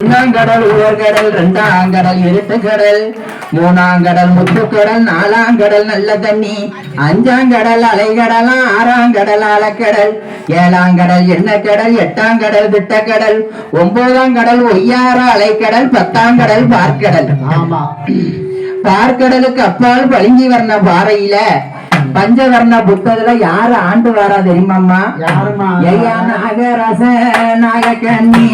ஒன்னாங்கடல் உயர்கடல் ரெண்டாங்கடல் இருட்டுக்கடல் மூணாங்கடல் முத்துக்கடல் நாலாங்கடல் நல்ல தண்ணி அஞ்சாங்கடல் அலைகடலாம் ஆறாங்கடல் ஆழக்கடல் ஏழாங்கடல் எண்ணக்கடல் எட்டாங்கடல் திட்டக்கடல் ஒன்பதாம் கடல் ஒய்யார அலைக்கடல் பத்தாங்கடல் பார்க்கடல். ஆமா. பார்க்கடலுக்கு அப்பால் பளிங்கி வர்ண பாறையில பஞ்சவர்ண புத்தகத்துல யாரு ஆண்டு வரா தெரியுமாம்மா? ஐயா நாகரச நாகக்கண்ணி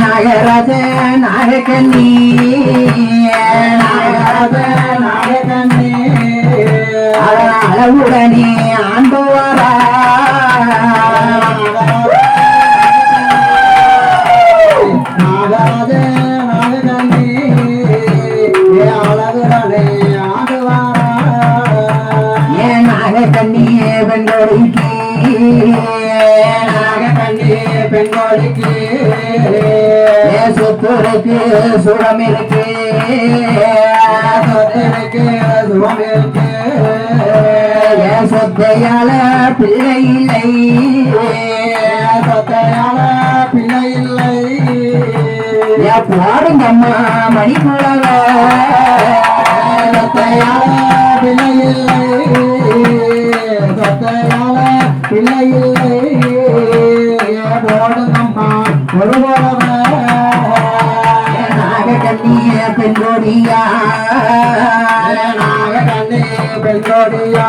நாகராஜ நாகக்கண்ணி நாகராஜ நாகக்கண்ணி. அவன் அளவுடனே ஆண்டு வரா நாகக்கண்ணி பெண்கொடிக்கு. நாகக்கண்ணி பெண்கோடிக்கு. சொத்துரைக்கு சுடம் இருக்கு சொத்திருக்கு சுகம் இருக்கு ஏ சொத்தையால பிள்ளை இல்லை சொத்தையால பிள்ளை இல்லை ஏ பாடுங்கம்மா மணிக்குழவ சொத்தையால பிள்ளை இல்லை பிள்ளை இல்லை ஒரு பெண்கோடியா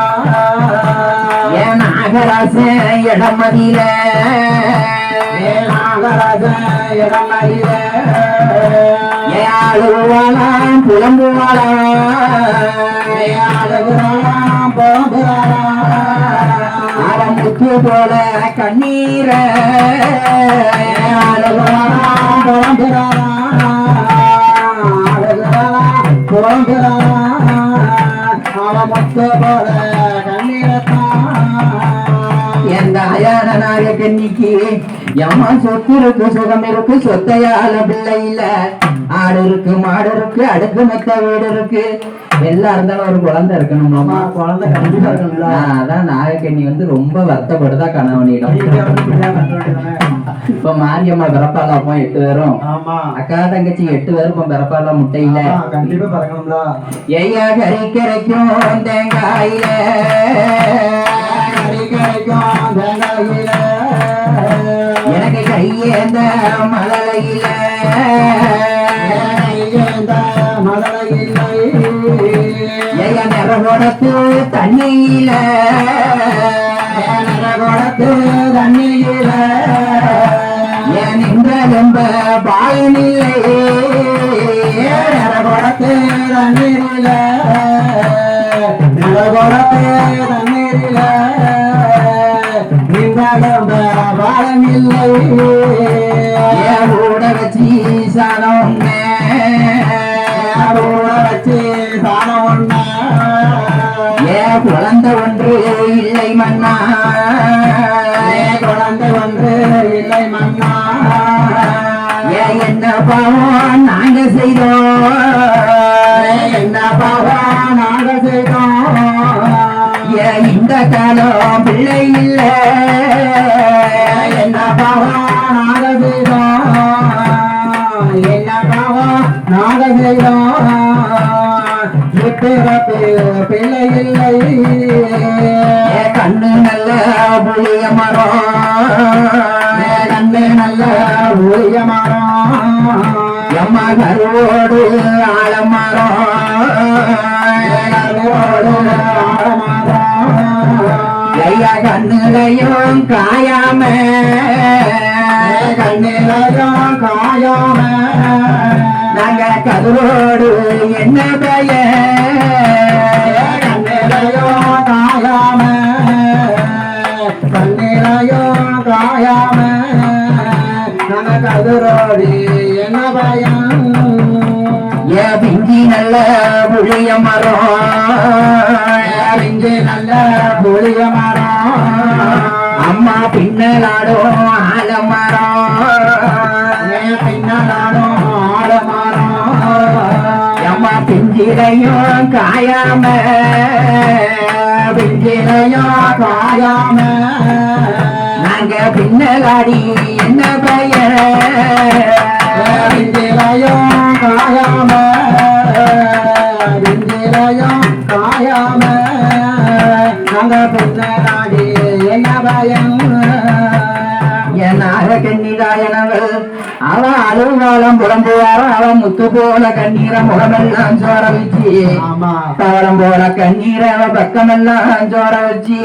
நாகராச இடமதியில நாகராஜ இடமறிய ஏ புலம்புவாளாம் அழகுறாம் போகிறாராம் அவன் முத்து போல கண்ணீர அழகுறாம் போகிறாராம் போகிறாராம் அவன் முத்து போல கண்ணீரத்தான். எந்த அயான நாக எம்மா சொத்து இருக்கு சுகம் இருக்கு சொத்தையால பிள்ளை இல்லை ஆடு இருக்கு மாடு இருக்கு அடுக்கு மெத்த வீடு இருக்கு எல்லாம் இருந்தாலும் ஒரு குழந்தை இருக்கணும் குழந்தை கண்டிப்பா இருக்கணும்ல அதான் நாகக்கண்ணி வந்து ரொம்ப வருத்தப்படுதா கணவனிடம்? இப்ப மாரியம்மா பிறப்பால அப்போ எட்டு பேரும். ஆமா. அக்கா தங்கச்சி எட்டு பேரும் இப்ப பிறப்பால முட்டையில கண்டிப்பா பறக்கணும்ல. ஐயா கறி கிடைக்கும் தேங்காயில. கறி கிடைக்கும் தேங்காயில. எனக்கு கையேந்த மலலையில. ஐயா தண்ணியில. கொடுத்து தண்ணியில. ஏன் நின்ற எம்ப பாயனில்லை கொடுத்து தண்ணீரில கொடுத்து தண்ணீரில இந்த பாலம் இல்லை ஏன் கூட வச்சு குழந்த ஒன்று இல்லை மன்னா. குழந்தை ஒன்று இல்லை மன்னா. என்ன பாவம் நாங்க செய்தோம். என்ன பாவம் நாங்க செய்தோம். இந்த காலம் பிள்ளை இல்லை. என்ன பாவம் நாங்க செய்தோம். என்ன பாவம் நாங்க செய்தோம். இப்பிறப்பு பிள்ளை இல்லை கண்ணு நல்ல புளிய மரம் கண்ணு நல்ல ஊழிய மரம் எம்ம கருவோடு ஆலமரம் ஐயா கண்ணுலையும் காயாம கண்ணிலையும் காயாம நாங்க கருவோடு என்ன பெயர் காயாம நமக்கு அதுரோடி என்ன பயம்? ஏ பிஞ்சி நல்ல புளிய மரம். இங்கே நல்ல புளிய மரம். அம்மா பின்னலாடும் ஆலமரம் பின்னாலும் ஆழமரம் அம்மா பிஞ்சிலையும் காயாம. பிஞ்சிலையும் காயாம. பின்னலாடி என்ன பெயர்? விஞ்சிலையும் காயாம விஞ்சிலையும் காயாம நாங்க பின்ன கண்ணிதாயனவள் அவ அலுவலம் புலம்புவார? அவ முத்து போல கண்ணீர முகமெல்லாம் சோர வச்சு. தாரம் போல கண்ணீர அவ பக்கமெல்லாம் சோர வச்சு.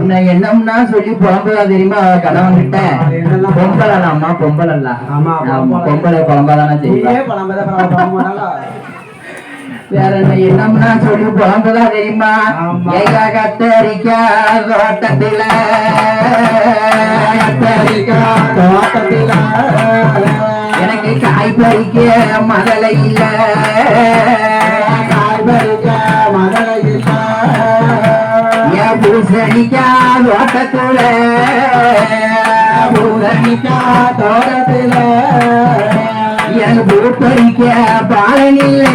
உன்னை என்னம்னா சொல்லி புலம்புதா தெரியுமா அவ கணவன் கிட்ட பொம்பளை அம்மா பொம்பளை. ஆமா, பொம்பளை. புலம்பாதானே செய்வா. வேற என்ன என்னம்னா சொல்லி புலம்புதா தெரியுமா. ஏகா கத்தரிக்கா தோட்டத்தில. கத்தரிக்கா தோட்டத்தில. எனக்கு காய் பறிக்க மதலை இல்ல. காய் பறிக்க மதுரை இல்ல. என் பூசணிக்கா தோட்டத்துல? பூசணிக்கா தோட்டத்தில. எனக்கு பூ பறிக்க பாலனில்லை.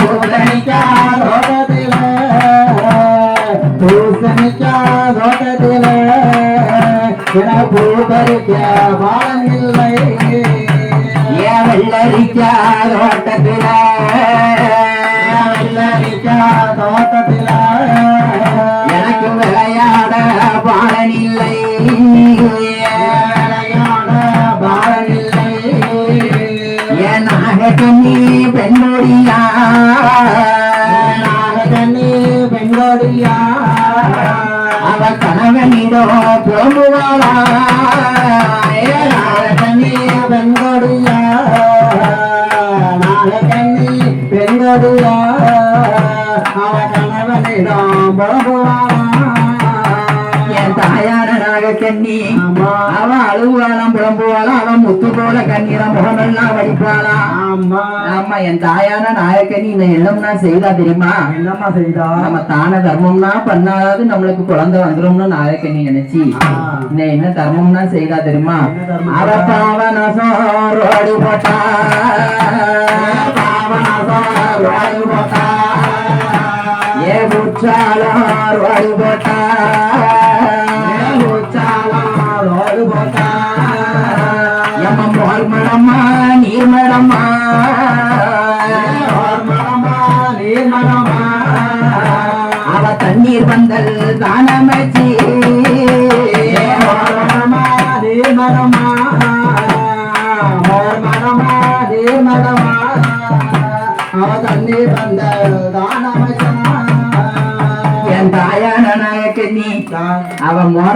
பூசணிக்கா தோட்டத்தில பூசணிக்கா தோட்டத்தில எனக்கு பூ பறிக்க பாலம் வெள்ளரிக்கா தோட்டத்துல? நாகக்கண்ணி ஆமா. அவ அழுவாளாம் புலம்புவாளா அவன் முத்து போல கண்ணீர முகமெல்லாம் வடிப்பாளா ஆமா. ஆமா என் தாயான நாயக்கண்ணி இந்த எண்ணம்னா செய்தா தெரியுமா? என்னம்மா செய்தா? நம்ம தான தர்மம்னா பண்ணாதாவது நம்மளுக்கு குழந்தை வந்துரும்னு நாயக்கண்ணி நினைச்சு. இந்த என்ன தர்மம்னா செய்தா தெரியுமா? என்ன அவ? பாவனசம் ரோடு போட்டா. பாவனாசம் ரோடு போட்டா. ஏ உற்றாலம் ரோடு போட்டா. மரமா, நீர் மரமா. அவ தண்ணீர் வந்தல் தானமச்சி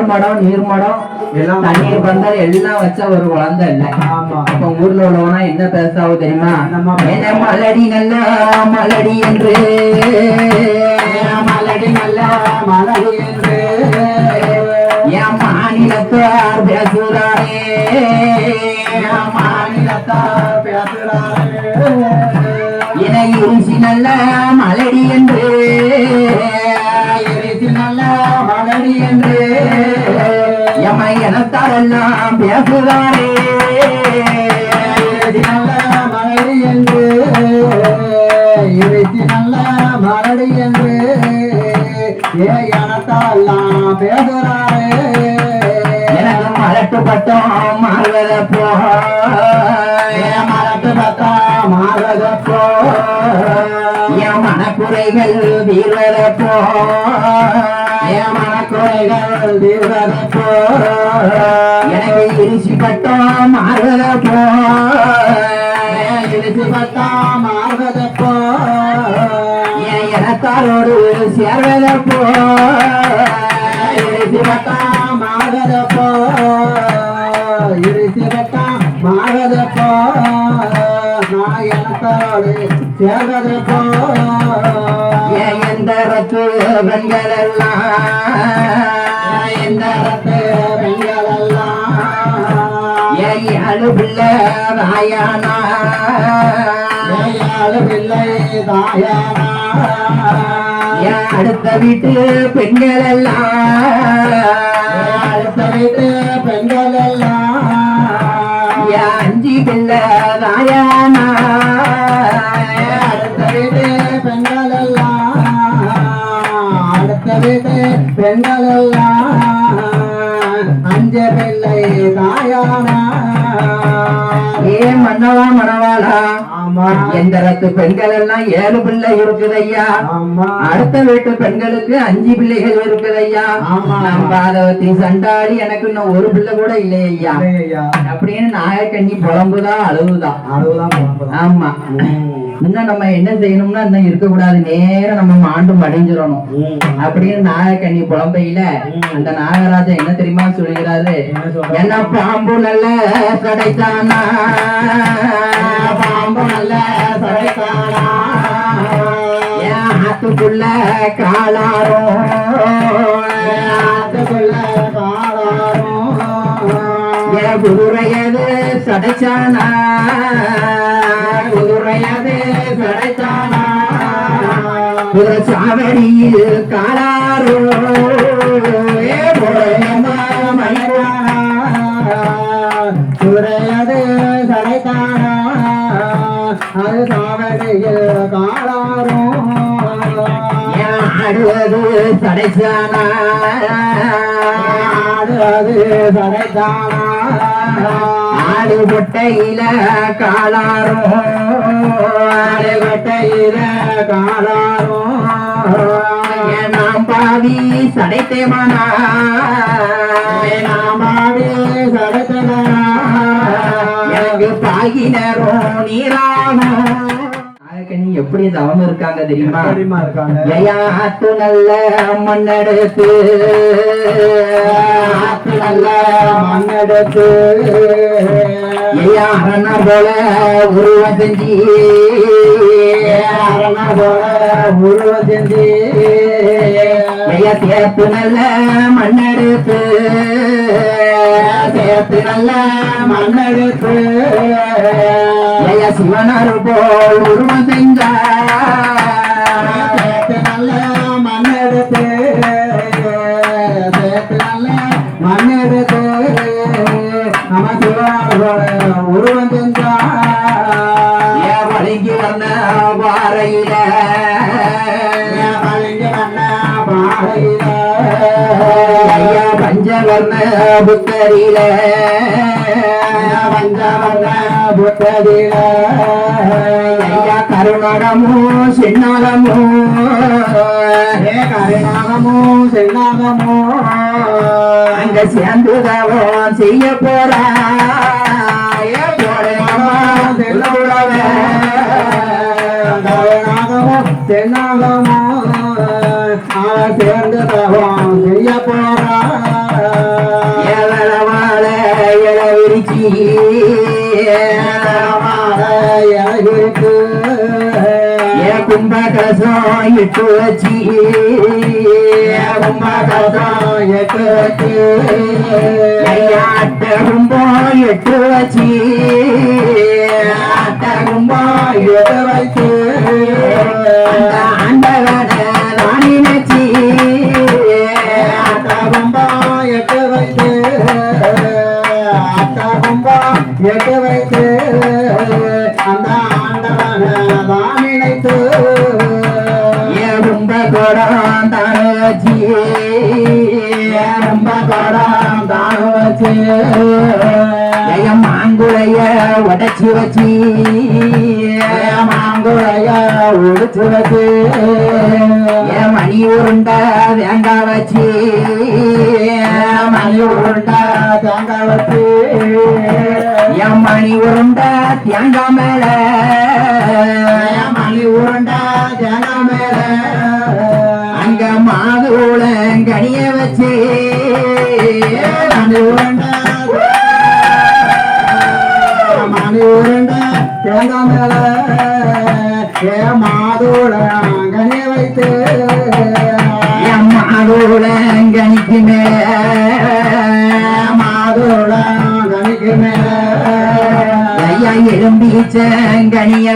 மோர் மடம் நீர் மடம் எல்லாம் தண்ணீர் பந்தல் எல்லாம் வச்ச ஒரு குழந்தை இல்ல. அப்ப ஊர்ல உள்ளவனா என்ன பேசாவோ தெரியுமா? மலடி நல்ல மலடி என்று. மலடி நல்ல மலடி என்று. என் மாநிலத்தார் பேசுறாரே. மாநிலத்தார் பேசுறாரே. இருசி நல்ல இனத்தாரெல்லாம் நல்ல மலடி என்று. இறைச்சி நல்ல மலடி என்று. ஏ எனத்தாலாம் பேசுறாரே. எனக்கு மலட்டு பட்டம் மாறுவத போ மரத்து மாறுவத போ என் மனக்குறைகள் தீர்வத போ என் மனக்குறைகள் தீர்வத போ எனக்கு இருசி பட்டம் மாறுவத போ இடிச்சு பத்தா மாறுவதப்போ என் இனத்தாரோடு சேர்வத போ இடிச்சு பத்தா மாறுவதப்போ இடிச்சு பத்தா மாறுவதப்போ நான் என் எந்த ரத்து பெண்கள் எல்லாம்? ராயானா பிள்ளை தாயானா அடுத்த வீட்டு பெண்கள் எல்லாம் அடுத்த வீட்டு பெண்கள் எல்லாம் அஞ்சு பிள்ளை ராயானா அடுத்த வீட்டு பெண்கள் எல்லாம் அடுத்த வீட்டு பெண்கள் எல்லாம் ఏ మన్నవా మనవాలా? ஆமா. எந்திரத்து பெண்கள் எல்லாம் ஏழு பிள்ளை இருக்குது ஐயா அடுத்த வீட்டு பெண்களுக்கு அஞ்சு பிள்ளைகள் இருக்குது ஐயா பாதவத்தி சண்டாடி எனக்கு இன்னும் ஒரு பிள்ளை கூட இல்லை ஐயா ஐயா அப்படின்னு நாயக்கண்ணி புலம்புதான் அவ்வளவுதான் குழப்பம் ஆமா. இன்னும் நம்ம என்ன செய்யணும்னா இன்னும் இருக்கக்கூடாது. நேரம் நம்ம மாண்டு மடிஞ்சிடணும் அப்படின்னு நாயக்கண்ணி புலம்பையில அந்த நாகராஜா என்ன தெரியுமா சொல்லுகிறாரு? என்ன பாம்பு நல்ல கிடைத்தானா பாம்பு நல்ல சடைக்கானா என் ஆத்துக்குள்ள காலாரும் ஆத்துக்குள்ள காலாரும் என் குதிரையது சடைச்சானா. குதிரையது சடைத்தானா குதிரை சாவடியில் காலாரும் சடைச்சானா ஆடு அது சடைத்தானா ஆடு காலாரும் என் நாம் பாவி சடைத்தேமானா நாமாவே சடைத்தனா எனக்கு நீராகும் நாகக்கண்ணி எப்படி தவம் இருக்காங்க தெரியுமா? ஜயாத்து நல்ல மண்ணெடுத்து ஆத்து நல்ல மண்ணெடுத்து ஐயாரண போல உருவ செஞ்சி. போல உருவ செஞ்சு. ஐயா தேப்பு நல்ல மண்ணெடுத்து தேப்பு நல்ல மண்ணெடுத்து. ஐயா சிவனார் போல் உருவம் செஞ்சா. பஞ்சவர்ண புத்தரில. பஞ்சவண்ண புத்ததில ஐயா கருணகமோ சின்னாலமோ. ஹே கருணகமோ சென்னாகமோ அங்க சேர்ந்துதவம் செய்ய போறா. ஏ போடமா சேர்ந்து தவம் செய்ய ஏவளவாழ இளவிரிச்சி எனக்கு ஏ கும்ப கலசம் இட்டு வச்சி கும்ப கலசம் எட்டு வச்சு ஐயா அட்ட எட்டு வச்சி அட்ட எட்டு ஆண்டவன நான் நினைச்சி அட்டகும்பா எட்டு வைத்து அட்டகும்பா எட்டு வைத்து அந்த ஆண்டவனை தான் நினைத்து ஏ கும்ப கோடம் தான் வச்சி ரொம்ப கடம் தான் உடச்சி வச்சி மாங்குழைய உடுத்து வச்சு ஏ மணி உருண்டா தேங்காய் வச்சு? மணி உருண்டா தேங்காய் வச்சு? என் மணி உருண்டா தேங்காய் மேல? மணி உருண்டா தேங்காய் மேல? அங்க மாதுள கனிய வச்சு. மணி உருண்டா? மணி உருண்டா தேங்காய் மேல ஏ மாதோட கனிய வைத்து என் மாதுள கனிக்கு மேல. மாதோட கனிக்கு மேல ஐயா எலும்பீச்ச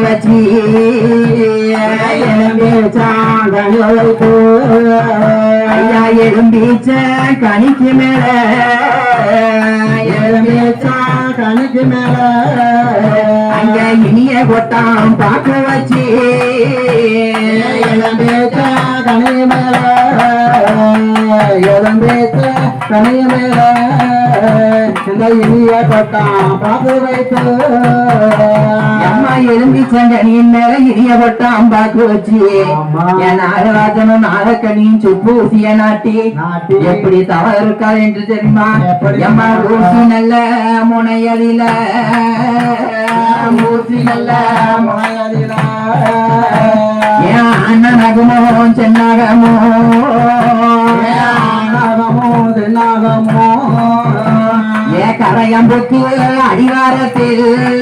வச்சு வைத்து ஐயா கனிக்கு மேல சாங்கனிக்கு மேல. அங்க இனிய கொட்டாம் பார்க்க வச்சு. எலும்பி சாங்கனி மேல. எலும்பி கனைய மேல. இனிய பட்டாம். பார்த்து வைத்து. அம்மா எலும்பிச்சங்கனியின் மேல இனிய பட்டாம் பாக்கு வச்சு. என் நாகராஜனும் நாகக்கனியும் சுப்பு ஊசிய நாட்டி. எப்படி தவ இருக்கா என்று தெரியுமா? எப்படி? எம்மா ஊசி நல்ல முனையதில ஊசி நல்ல முனையதில என் அண்ணனகமோ சென்னகமோ. கரையம்புக்கு அடிவாரத்தில்.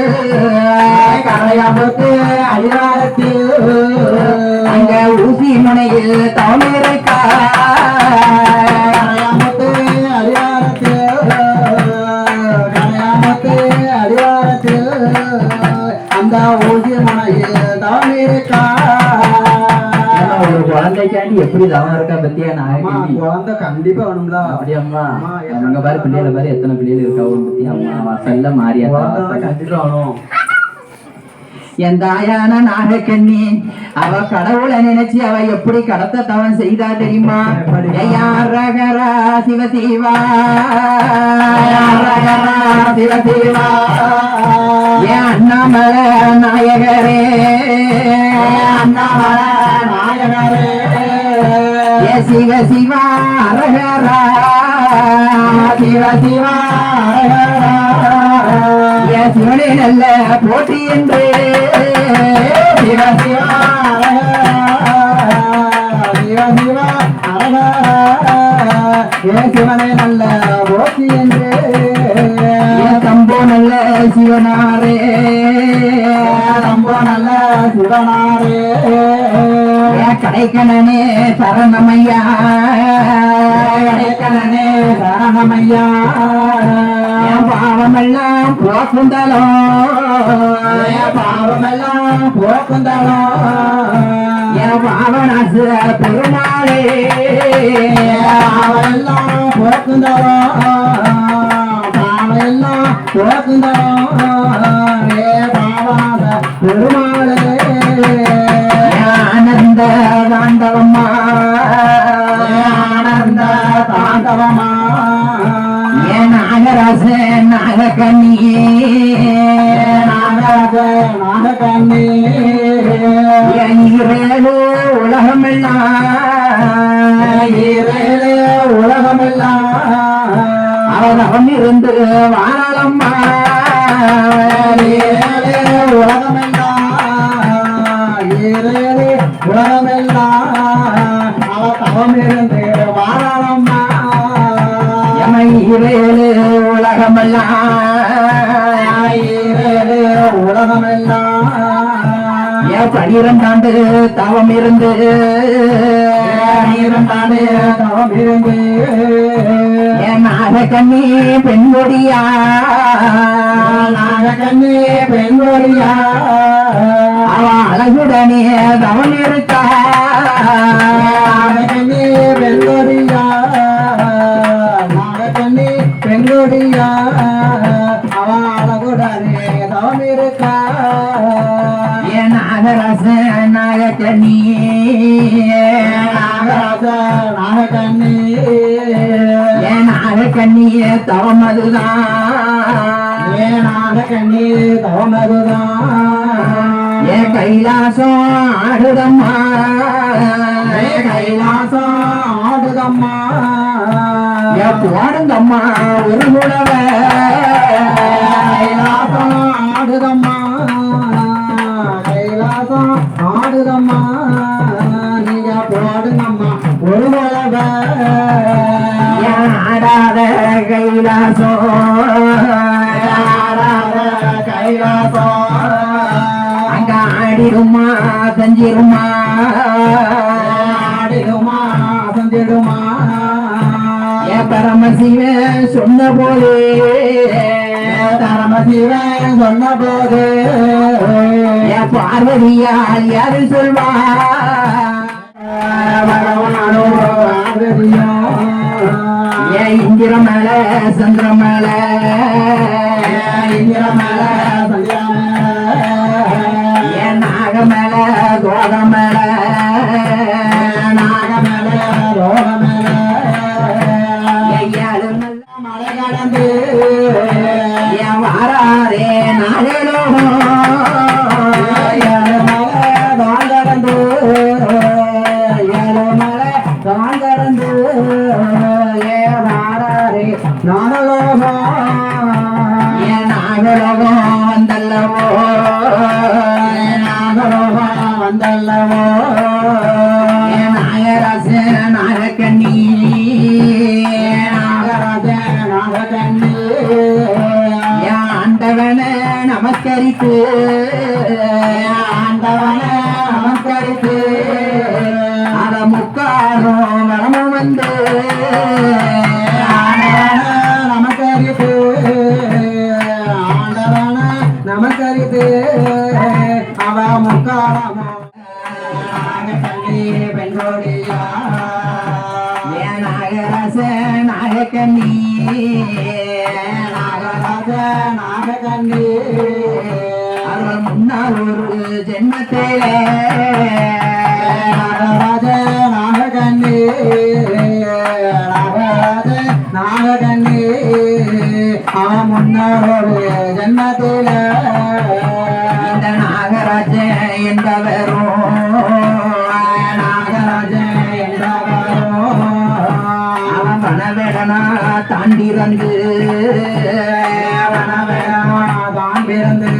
எப்படி தவம் இருக்கா பத்தியா? நான் குழந்தை கண்டிப்பா வேணும்ல. அப்படியே அம்மா அம்மா, அங்க பாரு பிள்ளைகளை பாரு எத்தனை பிள்ளைகள் இருக்கா ஒரு பத்தி அம்மா வாசல்ல மாறியா கண்டிப்பா வேணும். என் தாயான நாகக்கண்ணி அவ கடவுளை நினைச்சு அவ எப்படி கடத்த தவம் செய்தா தெரியுமா? ரகரா சிவ சிவா? ரகரா சிவ சிவா? என் அண்ணாமலை நாயகரே. அண்ணாமலை நாயகரே. சிவ சிவா ரகரா சிவ சிவா சிவனே நல்ல போட்டி என்று. சிவ சிவா சிவனே நல்ல போட்டி என்று. தம்போ நல்ல சிவனாரே. தம்போ நல்ல சிவனாரே. கடைக்கணனே சரணமையா. கடைக்கணனே சரணமையா. பாவமெல்லாம் போக்குந்தலும் பாவமெல்லாம் போக்குந்தாலும் என் பாவனாசு பெருமாளே. பாவெல்லாம் போக்குந்தாலும் பாவெல்லாம் போக்குந்தாலும் நாகக்கண்ணியே நாகராஜ நாகக்கண்ணி உலகமெல்லாம் உலகமெல்லாம். அவன் இருந்து வாழலம்மா உலகமெல்லாம் ஈரேழு உலகமெல்லாம். அவ தவம் இருந்து வாழாமம்மா எமை உலகமெல்லாம் உலகமெல்லாம் என் பனிரெண்டாண்டு தவம் இருந்து பன்னிரண்டாண்டு தவம் இருந்து என் நாகக்கண்ணி பெண்கொடியா நாகக்கண்ணி பெண்கொடியா அவ அழகுடனே தவம் இருக்கா நாகக்கண்ணி பெண்கொடியா பெண்கொடியா அவ அழகுடனே தவம் இருக்கா என் நாகரச நாகக்கண்ணி நாகராஜ நாகக்கண்ணி. என் நாகக்கண்ணிய தவம் அதுதான் நாகக்கண்ணி என் கைலாசம் ஆடுதம்மா. ஏ கைலாசம் ஆடுதம்மா. என் போடுங்கம்மா ஒரு முடவ கைலாசம் ஆடுதம்மா கைலாசம் ஆடுதம்மா நீங்க போடுங்கம்மா ஒரு உலக ஆடாத கைலாசம் கைலாசம். அங்க ஆடிடுமா செஞ்சிருமா ஆடிடுமா சந்திடுமா பரமசிவன் சொன்ன போலே. தரமசிவன் சொன்ன போது பார்வதியால் யாரு சொல்வா? பகவானோ ஆதரியும் என் இந்திரமல சந்திரமல இந்திரமல சந்திரமல என் நாகமல கோகமல நமக்கரிது. அவ முக்காலமோ. நாககண்ணி பெண்கோடியா. என் நாகராச நாகக்கண்ணி. நாகராஜ நாககண்ணி அவர் முன்னால் ஒரு ஜென்மத்திலே தான் பிறந்து.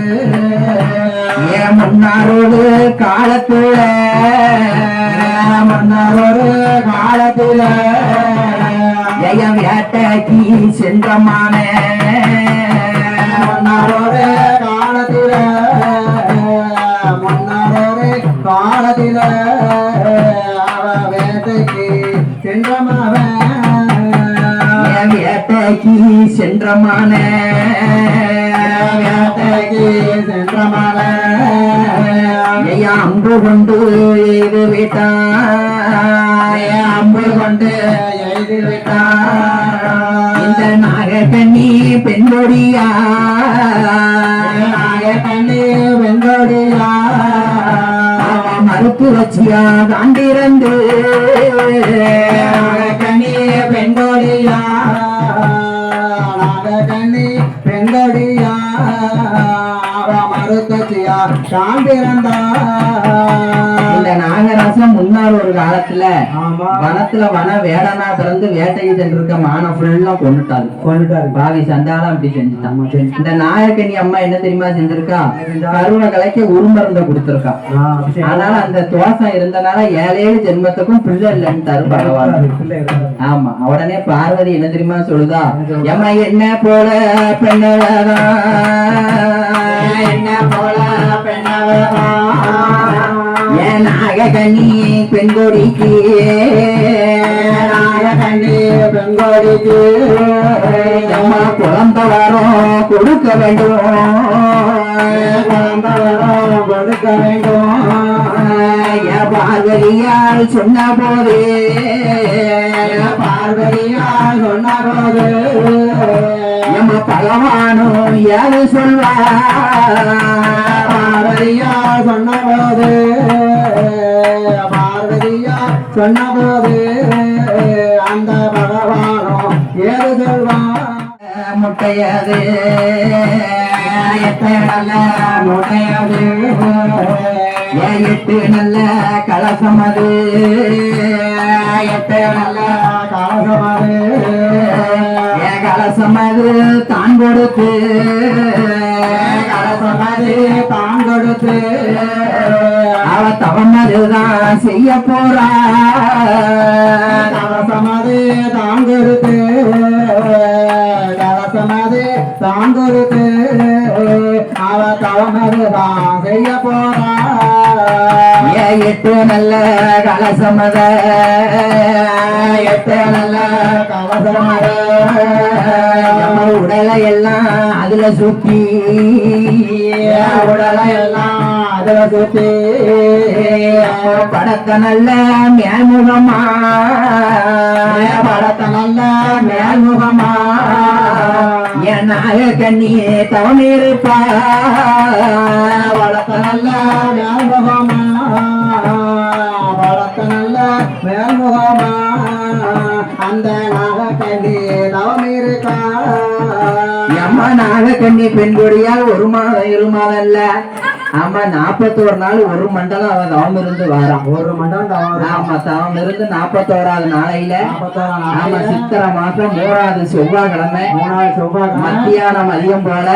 என் முன்னாரோடு காலத்துல மன்னரொரு காலத்தில ஜெய வேட்டைக்கு சென்றமான சென்றமான வேட்டைக்கு சென்றமவன் அம்பு கொண்டு எய்து விட்டான் அம்பு கொண்டு எய்து விட்டான் இந்த நாகக்கண்ணி பெண்கொடியா நாகக்கண்ணி வெங்கோடியா அவன் மறுப்பு வச்சியா தாண்டிருந்து அவ மறுத்தச்சியா தான் பிறந்தா இந்த நாகராசம் முன்னாள் ஒரு காலத்துல வனத்துல வன வேடனா பிறந்து வேட்டைக்கு சென்றிருக்க மானை ஃபுல்லா கொண்டுட்டாரு கொண்டுட்டாரு பாவி சண்டாலம் அப்படி செஞ்சுட்டான் இந்த நாயக்கனி அம்மா என்ன தெரியுமா செஞ்சிருக்கா? செஞ்சா? கருணை கலைக்க உருமருந்த கொடுத்திருக்கா. அதனால அந்த தோஷம் இருந்தனால ஏழு ஏழு ஜென்மத்துக்கும் பிள்ளை இல்லைன்னு பகவான். பிள்ளை இருக்காரு. ஆமா உடனே பார்வதி என்ன தெரியுமா சொல்லுதா? எம்மா என்ன போல பெண்ணழகா என்ன போல பெண்ணவரா என் நாககனி பெண்கொடிக்கு. நாகக்கண்ணி பெண்கோடிக்கு. எம்மா குழந்தை வரும் கொடுக்க வேண்டும். குழந்த குழந்தவரம் கொடுக்க வேண்டும். பார்வதியால் சொன்ன போது பார்வதியால் சொன்ன போது எம்ம பகவானும் ஏது சொல்வார்? பார்வதியா சொன்ன பார்வதியா சொன்ன அந்த பகவானும் ஏது சொல்வான் முட்டையது நல்ல முட்டையது எட்டு நல்ல கலசம் அது எட்டு நல்ல கலசம் அது கலசமது தான் கொடுத்து கலசமது தான் கொடுத்து. அவ தவமதுதான் செய்ய போறா. கலசமது தான் கொடுத்து கலசமது தான் கொடுத்து. அவ தவமதுதான் செய்ய போறா. எட்டு நல்ல கலசமத எட்டு நல்ல கலசமாறு நம்ம உடலை எல்லாம் அதுல சுத்தி உடலை எல்லாம் அதுல சுத்தி படத்த நல்ல மேல்முகமா. படத்த நல்ல மேல்முகமா. என் நாயக்கண்ணியே தவம் இருப்பா வளர்த்த நல்ல மேல்முகமா. வளர்த்த நல்ல மேல்முகமா. அந்த நாகக்கண்ணி நவமி எம்மா அம்மா நாகக்கண்ணி பெண் ஒரு மாதம் இரு மாதம் இல்ல ஆமா நாற்பத்தோரு நாள் ஒரு மண்டலம் அவ தவம் இருந்து வாரான். ஒரு மண்டலம் ஆமா தவம் இருந்து நாற்பத்தோராவது நாளையில. ஆமா சித்திரை மாசம் மூணாவது செவ்வாய்க்கிழமை. மூணாவது செவ்வாய் மத்தியானம் மதியம் போல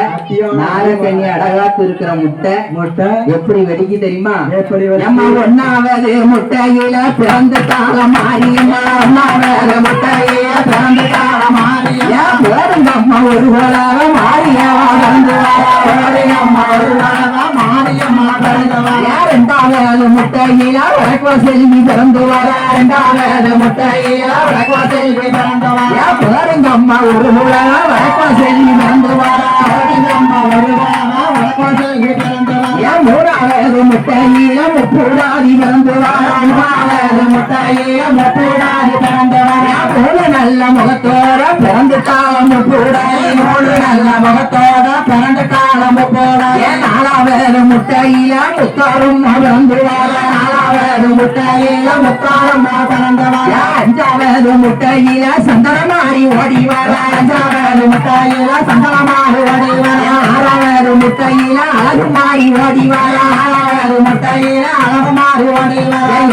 நாகக்கண்ணி அடகாத்து இருக்கிற முட்டை. முட்டை. எப்படி வெடிக்கு தெரியுமா? எப்படி? நம்ம ஒன்னாவது முட்டையில பிறந்த காலம் மாறியம்மா. ஒன்னாவது முட்டையில பிறந்த காலம் மாறியா போடுங்க அம்மா ஒரு போலாக மாறியவா போடுங்க அம்மா ஒரு போலாக மாறியம்மா பிறந்து முட்டையில வடக்குவ செல்வி பிறந்து வர? முட்டையில வடக்குவ செல்வி பிறந்து வர? ஒரு போலாக செல்வி ஒரு செல்வி பிறந்து முப்பூடாதி பிறந்து நல்ல முகத்தோட பிறந்த காலம் முப்பூடாதி நல்ல முகத்தோட பிறந்த காலம் முப்பூடாதி நாலாவது முட்டையில முத்தாரும் பிறந்து நாலாவது முட்டையில முத்தாரும் பிறந்து அஞ்சாவது முட்டையில சந்தனமாரி ஓடி அஞ்சாவது முட்டையில சந்தனமாரி ஓடி முட்டையில அழகு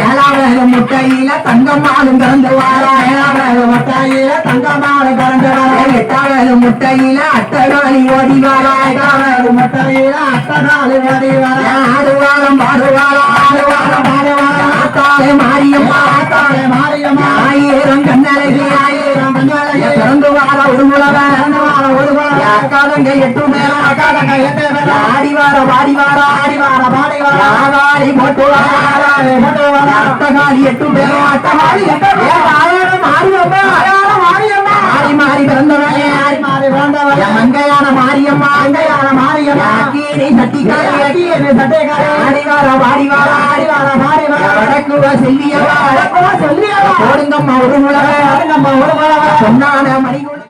ஏழாவது முட்டையில தங்கம்மாளும் பிறந்து வர ஏழாவது முட்டையில தங்கம்மாளும் பிறந்து வர எட்டாவது முட்டையில அட்டகாலி ஓடி வர எட்டாவது முட்டையில அட்டகாலி ஓடி அக்காதங்க எட்டு மேலம் அக்காதங்க எட்டு மேலம். ஆடி வார வாடி வார ஆடி வார பாடி வார ஆகாளி போட்டு வார ஆகாளி போட்டு வார அட்டகாளி எட்டு மேலம். அட்டகாளி எட்டு மேலம். ஆயிரம் மாரியம்மா ஆயிரம் மாரியம்மா மாறி மாறி பிறந்தவன். மாறி மாறி பிறந்தவன். மங்கையான மாரியம்மா. மங்கையான மாரியம்மா. கீரி சட்டிக்காரி. கீரி சட்டிக்காரி. ஆடி வார வாடி வார ஆடி வார பாடி வார வடக்குவ செல்வியவா வடக்குவ செல்வியவா போடுங்கம்மா ஒரு சொன்னான மணிகுளியம்மா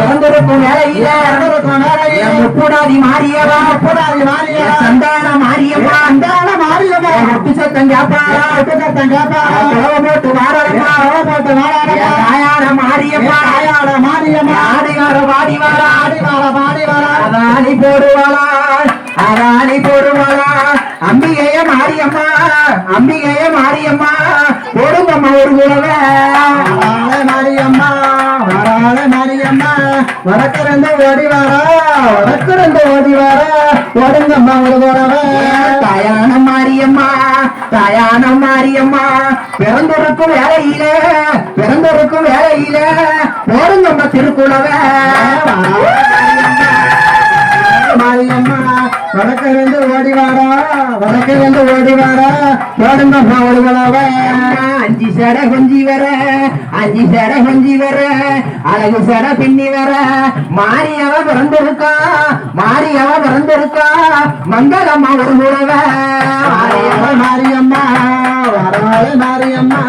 பிறந்திருக்கும் வேலையில பிறந்திருக்கும் வேலையில. முப்படாதி மாரியவா? முப்படாதி மாரியவா? சந்தான மாரியம்மா சந்தான மாரியம்மா ஒட்டு சத்தம் கேப்பாரா ஒட்டு சத்தம் கேப்பாரா குலவ போட்டு தாயான மாரியம்மா? தாயான மாரியம்மா? ஆடிவார வாடி வாரா ஆடிவார வாடி வாரா அதானி போடுவாளா? அதானி போடுவாளா? அம்பிகைய மாரியம்மா? அம்பிகைய மாரியம்மா? போடுங்கம்மா ஒரு குலவ மாரியம்மா வராள மாரியம்மா. வடக்கிருந்து ஓடி வாரா வடக்கிருந்து ஓடி வாரா ஓடுங்கம்மா. ஒரு குலவ தாயான மாரியம்மா தாயான மாரியம்மா. பிறந்திருக்கும் வேலையில பிறந்திருக்கும் வேலையில. போடுங்கம்மா திருக்குலவ மாரியம்மா. வடக்கிருந்து ஓடி வாரா வடக்கிருந்து ஓடி வாரா போடுங்கம்மா ஒரு அஞ்சு சட கொஞ்சி வர அஞ்சு சட கொஞ்சி வர அழகு சட பின்னி வர. மாரியவ பிறந்திருக்கா மாரியவ பிறந்திருக்கா மங்களம்மா ஒரு குலவ மாரியவ மாரியம்மா வராள மாரியம்மா